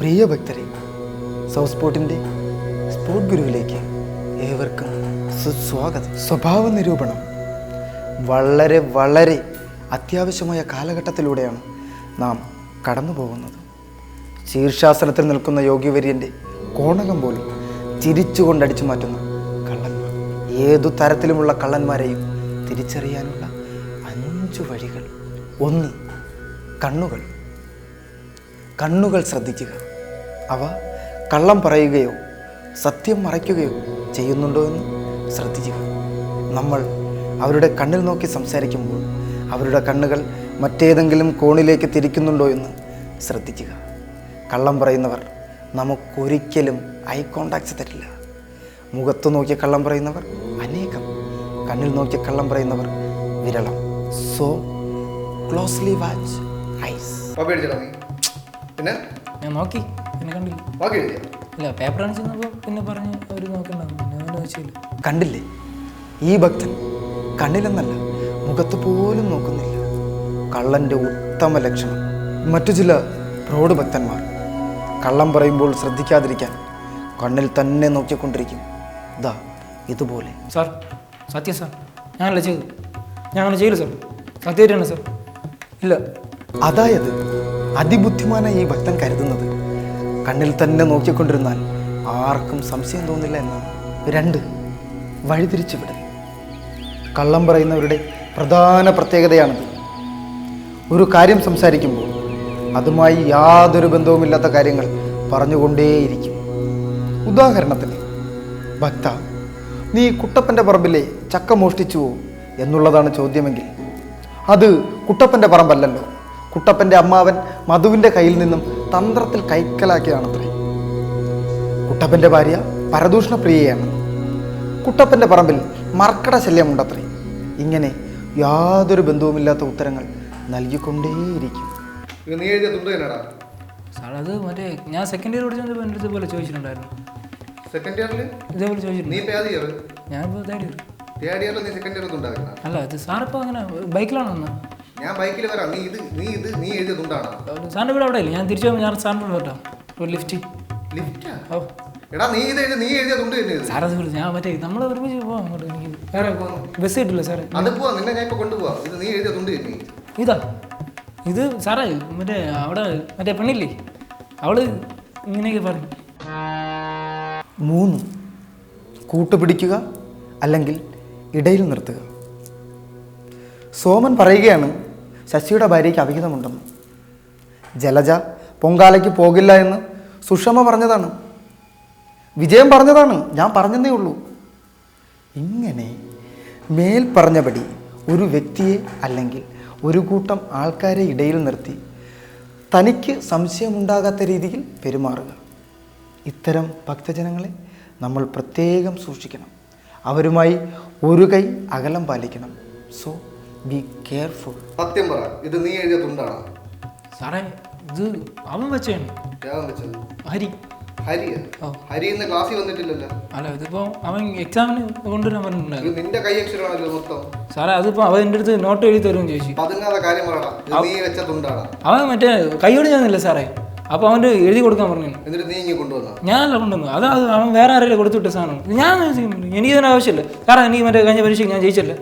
പ്രിയ ഭക്തരെ south സ്പോട്ടിന്റെ spot ഗുരുവിലേക്ക് ഏവർക്കും സുസ്വാഗതം. സ്വഭാവ നിരൂപണം വളരെ വളരെ അത്യാവശ്യമായ കാലഘട്ടത്തിലൂടെയാണ് നാം കടന്നു പോകുന്നത്. ശീർഷാസനത്തിൽ നിൽക്കുന്ന യോഗിവര്യന്റെ കോണകം പോലും ചിരിച്ചുകൊണ്ടടിച്ചു മാറ്റുന്ന കള്ളന്മാർ. ഏതു തരത്തിലുമുള്ള കള്ളന്മാരെയും തിരിച്ചറിയാനുള്ള അഞ്ചു വഴികൾ. ഒന്ന് കണ്ണുകൾ. കണ്ണുകൾ ശ്രദ്ധിക്കുക. അവ കള്ളം പറയുകയോ സത്യം മറയ്ക്കുകയോ ചെയ്യുന്നുണ്ടോ എന്ന് ശ്രദ്ധിക്കുക. നമ്മൾ അവരുടെ കണ്ണിൽ നോക്കി സംസാരിക്കുമ്പോൾ അവരുടെ കണ്ണുകൾ മറ്റേതെങ്കിലും കോണിലേക്ക് തിരിക്കുന്നുണ്ടോ എന്ന് ശ്രദ്ധിക്കുക. കള്ളം പറയുന്നവർ നമുക്കൊരിക്കലും ഐ കോണ്ടാക്ട്സ് തരില്ല. മുഖത്ത് നോക്കി കള്ളം പറയുന്നവർ അനേകം. കണ്ണിൽ നോക്കി കള്ളം പറയുന്നവർ വിരളം. സോ ക്ലോസ്ലി വാച്ച് ഐസ് പിന്നെ? ഞാൻ നോക്കി. എഴുതിയ ഇല്ല. പേപ്പർ കാണിച്ച് പിന്നെ പറഞ്ഞ് അവർ നോക്കണ്ടാവും. പിന്നെ കണ്ടില്ലേ? ഈ ഭക്തൻ കണ്ണിലെന്നല്ല മുഖത്ത് പോലും നോക്കുന്നില്ല. കള്ളന്റെ ഉത്തമ ലക്ഷണം. മറ്റു ചില പ്രൗഢ ഭക്തന്മാർ. കള്ളം പറയുമ്പോൾ ശ്രദ്ധിക്കാതിരിക്കാൻ കണ്ണിൽ തന്നെ നോക്കിക്കൊണ്ടിരിക്കും. ദാ ഇതുപോലെ. സാർ സത്യം സാർ ഞാനല്ല ചെയ്തു ഞാൻ ചെയ്തു സാർ. സത്യമായിട്ടാണ് സാർ. ഇല്ല അതായത് അതിബുദ്ധിമാനായി ഈ ഭക്തൻ കരുതുന്നത് കണ്ണിൽ തന്നെ നോക്കിക്കൊണ്ടിരുന്നാൽ ആർക്കും സംശയം തോന്നില്ല എന്നാണ് രണ്ട് വഴിതിരിച്ചു വിടൽ കള്ളം പറയുന്നവരുടെ പ്രധാന പ്രത്യേകതയാണിത്. ഒരു കാര്യം സംസാരിക്കുമ്പോൾ അതുമായി യാതൊരു ബന്ധവുമില്ലാത്ത കാര്യങ്ങൾ പറഞ്ഞുകൊണ്ടേയിരിക്കും. ഉദാഹരണത്തിന് ഭക്ത നീ കുട്ടപ്പന്റെ പറമ്പിലെ ചക്ക മോഷ്ടിച്ചുവോ? എന്നുള്ളതാണ് ചോദ്യമെങ്കിൽ അത് കുട്ടപ്പന്റെ പറമ്പല്ലല്ലോ. കുട്ടപ്പന്റെ അമ്മാവൻ മധുവിന്റെ കയ്യിൽ നിന്നും തന്ത്രത്തിൽ കൈക്കലാക്കിയതാണത്രേ. കുട്ടപ്പന്റെ ഭാര്യ പരദൂഷണപ്രിയയാണ്. കുട്ടപ്പന്റെ പറമ്പിൽ മർക്കട ശല്യമുണ്ടത്രേ. ഇങ്ങനെ യാതൊരു ബന്ധവുമില്ലാത്ത ഉത്തരങ്ങൾ നൽകിക്കൊണ്ടേയിരിക്കും. നീ എഴുതിയ തുണ്ട് തന്നെടാ സാർ അത് മറ്റേ ഞാൻ സെക്കൻഡ് ഇയർ പഠിച്ചപ്പോൾ എന്റെ ഇതുപോലെ ചോദിച്ചിട്ടുണ്ടായിരുന്നു. സെക്കൻഡ് ഇയറിൽ ഇതേപോലെ ചോദിച്ചിട്ടുണ്ട്. നീ ഏത് ഇയർ ഞാനിപ്പോൾ തേർഡ് ഇയർ തേർഡ് ഇയറിൽ നീ സെക്കൻഡ് ഇയർ തുണ്ടാക്കണം അല്ല ഇത് സാറിപ്പോൾ അങ്ങനെ ബൈക്കിലാണോ വന്നത്. ഞാൻ ബൈക്കിൽ വരാം. നീ ഇത് നീ ഇത് നീ എഴുതിയ തുണ്ടാണ്. സാറിന്റെ വീട് അവിടെ ഇല്ല ഞാൻ തിരിച്ചു പോകുമ്പോൾ ഞാൻ സാറിന്റെ വീട് കേട്ടോ ഒരു ലിഫ്റ്റ്. ലിഫ്റ്റാ ഓ. എടാ നീ ഇത് എഴുതി നീ എഴുതിയ തുണ്ട് തന്നെ ഇത്. സാറത് വിളിച്ചു ഞാൻ മറ്റേ നമ്മൾ ഒരുമിച്ച് പോവാം അങ്ങോട്ട്. എനിക്ക് വേറെ ബസ് കിട്ടില്ല സാറേ. അത് പോവാ. നിന്നെ ഞാൻ ഇപ്പൊ കൊണ്ടുപോവാ. ഇത് നീ എഴുതിയ തുണ്ട് തന്നെ. ഇതാ. ഇത് സാറേ മറ്റേ അവിടെ മറ്റേ പെണ്ണില്ലേ? അവൾ ഇങ്ങനെയൊക്കെ പറഞ്ഞു മൂന്ന്. കൂട്ടുപിടിക്കുക അല്ലെങ്കിൽ ഇടയിൽ നിർത്തുക. സോമൻ പറയുകയാണ് ശശിയുടെ ഭാര്യയ്ക്ക് അവിഹിതമുണ്ടെന്ന്. ജലജ പൊങ്കാലയ്ക്ക് പോകില്ല എന്ന് സുഷമ പറഞ്ഞതാണ്. വിജയം പറഞ്ഞതാണ്. ഞാൻ പറഞ്ഞതേ ഉള്ളൂ. ഇങ്ങനെ മേൽ പറഞ്ഞപടി ഒരു വ്യക്തിയെ അല്ലെങ്കിൽ ഒരു കൂട്ടം ആൾക്കാരെ ഇടയിൽ നിർത്തി തനിക്ക് സംശയമുണ്ടാകാത്ത രീതിയിൽ പെരുമാറുക. ഇത്തരം ഭക്തജനങ്ങളെ നമ്മൾ പ്രത്യേകം സൂക്ഷിക്കണം. അവരുമായി ഒരു കൈ അകലം പാലിക്കണം. സോ ബി കെയർഫുൾ സത്യം പറ ഇത് നീ എഴുതിയ തുണ്ടാണോ? സാറേ ഇത് അവൻ വെച്ചാണ് ഞാൻ വെച്ചത്? ഹരി. ഹരിയ ഓ. ഹരി ഇന്ന് ക്ലാസ്സിൽ വന്നിട്ടില്ലല്ലോ. അല്ല ഇതിപ്പോ അവൻ എക്സാമിന് കൊണ്ടുവരാൻ പറഞ്ഞിട്ടുണ്ടായിരുന്നു. ഇത് നിന്റെ കൈ അക്ഷരമാണല്ലോ മൊത്തം. സാറേ അതിപ്പോ അവൻ എന്റെ അടുത്ത് നോട്ട് എഴുതി തരും ചോദിച്ചു പതുങ്ങാതെ കാര്യം പറയടാ ഇത് നീ വെച്ച തുണ്ടാണ്. അവൻ മറ്റേ കൈയോട് ഞാനില്ല സാറേ. അപ്പോൾ അവന്റെ എഴുതി കൊടുക്കാൻ പറഞ്ഞു എന്നിട്ട് നീ കൊണ്ടുവന്ന? ഞാനല്ല കൊണ്ടുവന്നു അത് അത് അവൻ വേറെ ആരെങ്കിലും കൊടുത്തുവിട്ട സാധനം. ഞാൻ എനിക്ക് ഇതിന് ആവശ്യമില്ല. കാരണം എനിക്ക് മറ്റേ കഴിഞ്ഞ പരീക്ഷയ്ക്ക് ഞാൻ ജയിച്ചല്ലേ?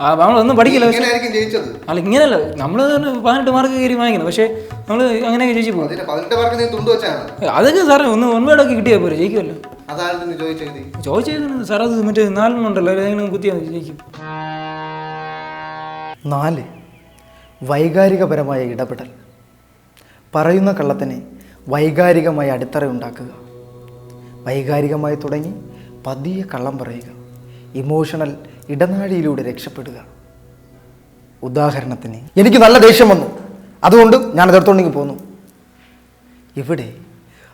നമ്മളൊന്നും പഠിക്കില്ല പക്ഷേ അല്ല ഇങ്ങനല്ല നമ്മൾ പതിനെട്ട് മാർക്ക് കയറി വാങ്ങിക്കണം പക്ഷേ നമ്മൾ അങ്ങനെയൊക്കെ ജയിച്ചു പോകും. അതിന്റെ പതിനെട്ട് മാർക്ക് നീ തുണ്ട് വെച്ചാണ്. അതൊക്കെ സാറേ ഒന്ന് ഒൻപേടൊക്കെ കിട്ടിയാൽ പോരെ ജയിക്കുമല്ലോ അതാണ് നീ ചോദിച്ചത് സാർ അത് മറ്റേ നാലെണ്ണുണ്ടല്ലോ ഏതെങ്കിലും കുത്തിയാ ജയിക്കും. നാല്. വൈകാരികപരമായ ഇടപെടൽ. പറയുന്ന കള്ളത്തിന് വൈകാരികമായ അടിത്തറ ഉണ്ടാക്കുക. വൈകാരികമായി തുടങ്ങി പതിയെ കള്ളം പറയുക. ഇമോഷണൽ ഇടനാഴിയിലൂടെ രക്ഷപ്പെടുക. ഉദാഹരണത്തിന് എനിക്ക് നല്ല ദേഷ്യം വന്നു. അതുകൊണ്ട് ഞാൻ അതെടുത്തോണ്ടെങ്കിൽ പോന്നു. ഇവിടെ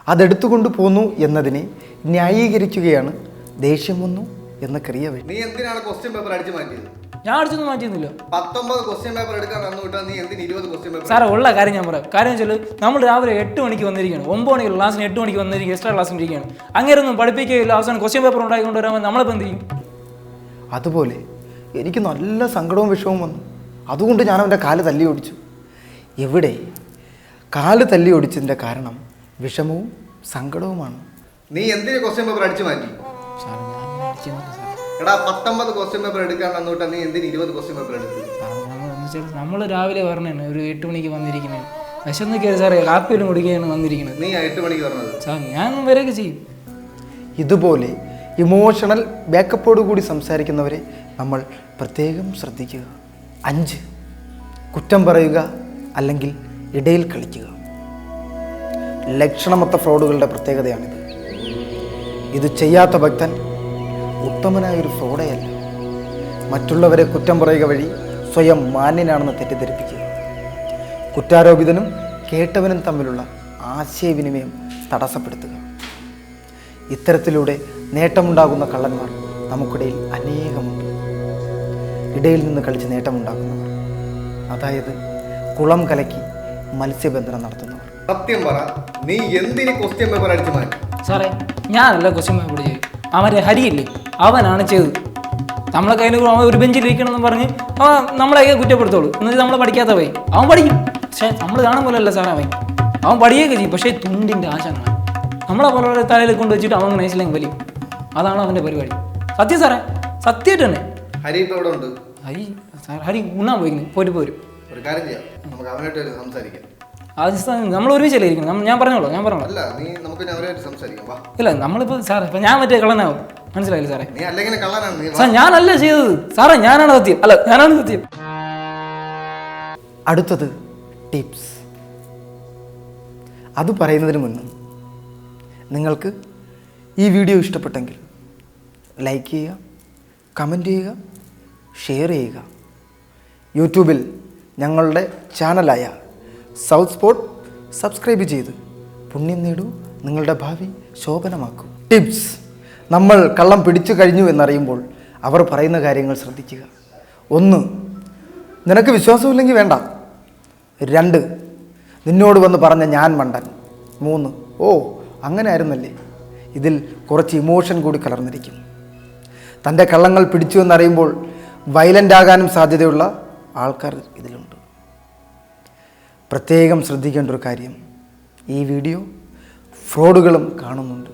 അതെടുത്തുകൊണ്ട് പോന്നു എന്നതിനെ ന്യായീകരിക്കുകയാണ് ദേഷ്യം വന്നു എന്ന ക്രിയ വഴി. നീ എന്തിനാണ് ക്വസ്റ്റ്യൻ പേപ്പർ അടിച്ചു മാറ്റിയത്? ഞാൻ അടിച്ചൊന്നും മാറ്റിയൊന്നുമില്ല. പത്തൊമ്പത് ക്വസ്റ്റ്യൻ പേപ്പർ എടുക്കാൻ തന്നു വിട്ടാൽ നീ എന്തിന് ഇരുപത് ക്വസ്റ്റ്യൻ പേപ്പർ സാറേ ഉള്ള കാര്യം ഞാൻ പറയാം. കാര്യം വെച്ചാൽ നമ്മൾ രാവിലെ എട്ട് മണിക്ക് വന്നിരിക്കുകയാണ്. ഒമ്പത് മണിക്ക് ക്ലാസ്സിന് എട്ട് മണിക്ക് വന്നിരിക്കും എക്സ്ട്രാ ക്ലാസ്സിന് ഇരിക്കുകയാണ്. അങ്ങനെയൊന്നും പഠിപ്പിക്കുകയില്ല. അവസാനം ക്വസ്റ്റ്യൻ പേപ്പർ ഉണ്ടായിക്കൊണ്ട് വരാൻ നമ്മളിപ്പോൾ എന്ത് ചെയ്യും? അതുപോലെ എനിക്ക് നല്ല സങ്കടവും വിഷമവും വന്നു. അതുകൊണ്ട് ഞാൻ അവന്റെ കാൽ തല്ലി ഓടിച്ചു. എവിടെ കാൽ തല്ലി ഓടിച്ചതിന്റെ കാരണം വിഷമവും സങ്കടവുമാണ്. നീ എന്തിനു ക്വസ്റ്റ്യൻ പേപ്പർ അടിച്ചു മാറ്റി? സാർ ഞാൻ അടിക്കുന്നില്ല സാർ എടാ പത്തൊമ്പത് ക്വസ്റ്റ്യൻ പേപ്പർ എടുക്കാൻ വന്നോട്ടെ നീ എന്തിന് ഇരുപത് ക്വസ്റ്റ്യൻ പേപ്പർ എടുത്തു? സാർ നമ്മൾ എന്ന് വെച്ചാൽ നമ്മൾ രാവിലെ പറഞ്ഞാണ് ഒരു എട്ട് മണിക്ക് വന്നിരിക്കുന്നത് വിശന്ന് കയറി സാറേ കാപ്പിയിലും കുടിക്കുകയാണ് വന്നിരിക്കുന്നത് നീ എട്ട് മണിക്ക് പറഞ്ഞത്. സാർ ഞാൻ വരെയൊക്കെ ചെയ്യും. ഇതുപോലെ ഇമോഷണൽ കൂടി സംസാരിക്കുന്നവരെ നമ്മൾ പ്രത്യേകം ശ്രദ്ധിക്കുക. അഞ്ച് കുറ്റം പറയുക അല്ലെങ്കിൽ ഇടയിൽ കളിക്കുക. ലക്ഷണമൊത്ത ഫ്രോഡുകളുടെ പ്രത്യേകതയാണിത്. ഇത് ചെയ്യാത്ത ഭക്തൻ ഉത്തമനായ ഒരു ഫ്രോഡയല്ല. മറ്റുള്ളവരെ കുറ്റം പറയുക വഴി സ്വയം മാന്യനാണെന്ന് തെറ്റിദ്ധരിപ്പിക്കുക. കുറ്റാരോപിതനും കേട്ടവനും തമ്മിലുള്ള ആശയവിനിമയം തടസ്സപ്പെടുത്തുക. ഇത്തരത്തിലൂടെ നേട്ടമുണ്ടാകുന്ന കള്ളന്മാർ നമുക്കിടയിൽ അനേകമുണ്ട്. ഇടയിൽ നിന്ന് കളിച്ച് നേട്ടമുണ്ടാക്കുന്നവർ അതായത് കുളം കലക്കി മത്സ്യബന്ധനം നടത്തുന്നവർ. സത്യം പറ നീ എന്തിന് ക്വസ്റ്റ്യൻ പേപ്പർ അടിച്ചു മാറ്റി? സാറേ ഞാനല്ല ക്വസ്റ്റ്യൻ പേപ്പർ ചെയ്തു അവരെ ഹരിയില്ലേ? അവനാണ് ചെയ്തത്. നമ്മളെ കയ്യിൽ അവൻ ഒരു ബെഞ്ചിൽ ഇരിക്കണമെന്ന് പറഞ്ഞ് അവൻ നമ്മളെ കുറ്റപ്പെടുത്തോളൂ എന്നിട്ട് നമ്മൾ പഠിക്കാത്ത പോയി അവൻ പഠിക്കും. പക്ഷേ നമ്മൾ കാണാൻ പോലല്ല സാറേ അവൻ. അവൻ പഠിക്കുകയൊക്കെ ചെയ്യും. പക്ഷേ തുണ്ടിന്റെ ആശാനാണ് നമ്മളെ പോലെ തലയിൽ കൊണ്ട് വെച്ചിട്ട് അവൻ നൈസിലേക്ക് വലിയും. അതാണ് അവന്റെ പരിപാടി. സത്യം സാറേ സത്യമായിട്ട് തന്നെ. ഹരി ഇവിടെ ഉണ്ട്? ഹരി സാർ ഹരി ഉണ്ണാൻ പോയിക്കുന്നു പോയിട്ട് പോരും. ഒരു കാര്യം ചെയ്യാം. നമുക്ക് അവനായിട്ട് ഒരു സംസാരിക്കാം. അത് നമ്മൾ ഒരുമിച്ചല്ലേ ഇരിക്കുന്നത്? ഞാൻ പറഞ്ഞോളൂ ഞാൻ പറഞ്ഞോളൂ. അല്ല നീ നമുക്ക് സംസാരിക്കാം വാ. ഇല്ല നമ്മളിപ്പോൾ സാറേ ഇപ്പം ഞാൻ മറ്റേ കള്ളനാവും. മനസ്സിലായില്ല സാറേ? നീ അല്ലെങ്കിൽ കള്ളനാണ് സാർ ഞാനല്ല ചെയ്തത്. സാറേ ഞാനാണ് സത്യം. അല്ല ഞാനാണ് സത്യം. അടുത്തത് ടിപ്സ്. അത് പറയുന്നതിന് മുന്നും നിങ്ങൾക്ക് ഈ വീഡിയോ ഇഷ്ടപ്പെട്ടെങ്കിൽ ലൈക്ക് ചെയ്യുക കമന്റ് ചെയ്യുക ഷെയർ ചെയ്യുക. യൂട്യൂബിൽ ഞങ്ങളുടെ ചാനലായ സൗത്ത് സ്പോട്ട് സബ്സ്ക്രൈബ് ചെയ്ത് പുണ്യം നേടൂ നിങ്ങളുടെ ഭാവി ശോഭനമാക്കൂ. ടിപ്സ് നമ്മൾ കള്ളം പിടിച്ചു കഴിഞ്ഞു എന്നറിയുമ്പോൾ അവർ പറയുന്ന കാര്യങ്ങൾ ശ്രദ്ധിക്കുക. ഒന്ന് നിനക്ക് വിശ്വാസമില്ലെങ്കിൽ വേണ്ട. രണ്ട് നിന്നോട് വന്ന് പറഞ്ഞ ഞാൻ മണ്ടൻ. മൂന്ന് ഓ അങ്ങനെ ആയിരുന്നല്ലേ ഇതിൽ കുറച്ച് ഇമോഷൻ കൂടി കലർന്നിരിക്കും. തന്റെ കള്ളങ്ങൾ പിടിച്ചു എന്നറിയുമ്പോൾ വയലന്റ് ആകാനും സാധ്യതയുള്ള ആൾക്കാർ ഇതിലുണ്ട്. പ്രത്യേകം ശ്രദ്ധിക്കേണ്ട ഒരു കാര്യം ഈ വീഡിയോ ഫ്രോഡുകളും കാണുന്നുണ്ട്.